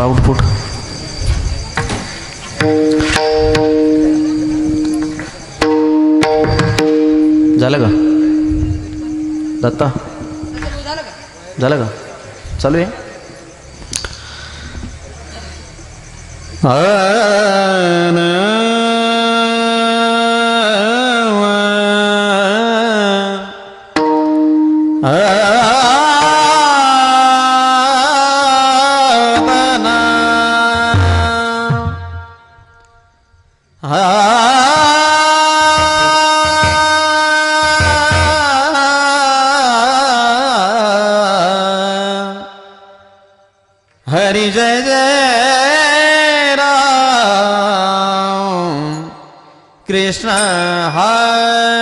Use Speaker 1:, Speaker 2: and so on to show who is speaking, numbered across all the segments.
Speaker 1: चांगला आउटपुट झालं का दत्ता झालं का चालू आहे
Speaker 2: आ कृष्ण हर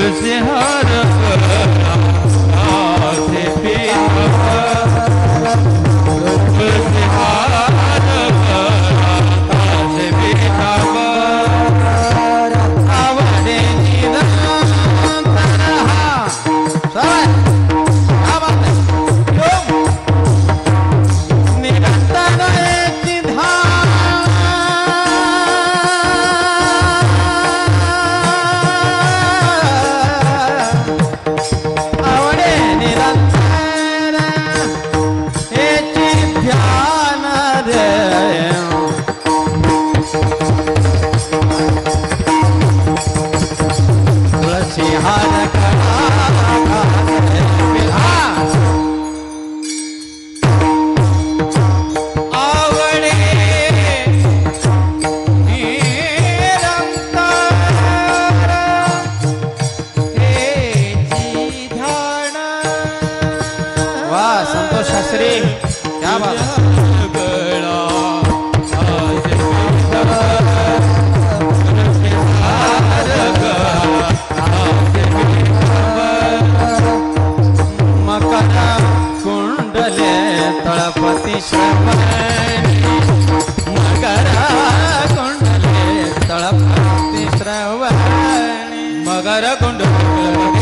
Speaker 3: Merci.
Speaker 2: मांडले तळपती श्रवणी मगरा कोंडले तळपती श्रवणी
Speaker 3: मगर कोंडले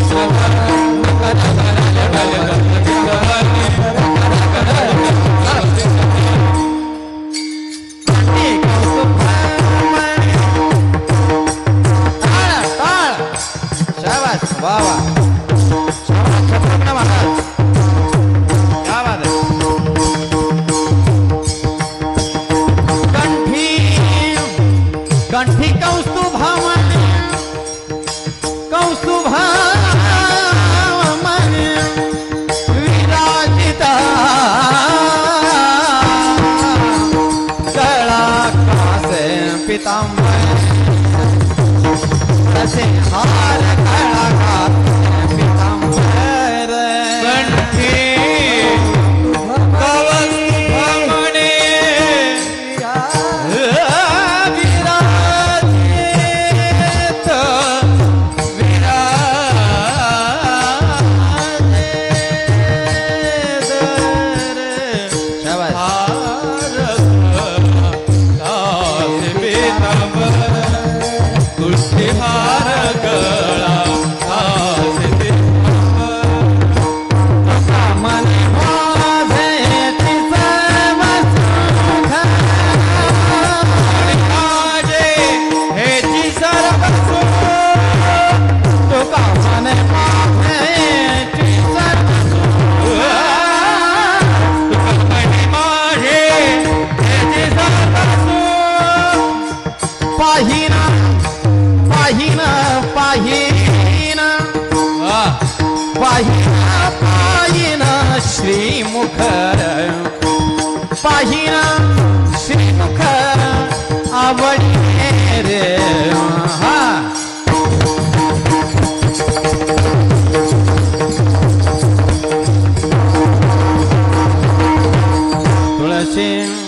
Speaker 2: ताम पाहिना पाहिना पाहिना. पाहिना पाहिना श्रीमुख पाहिना श्रीमुख आवडे रे. हा. तुळशी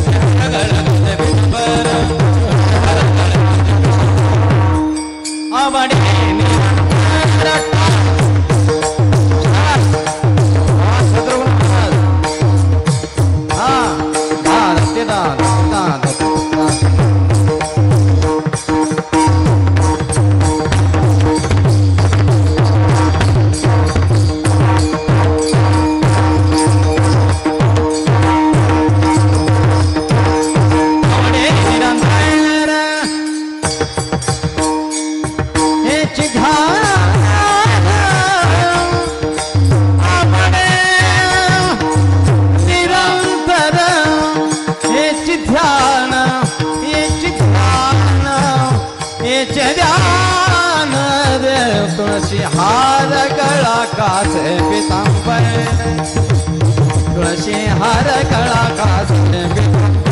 Speaker 2: அவனே चजान रे तुलसी हार गला से पीताम्बर तुलसी हार गला काश पीताम्बर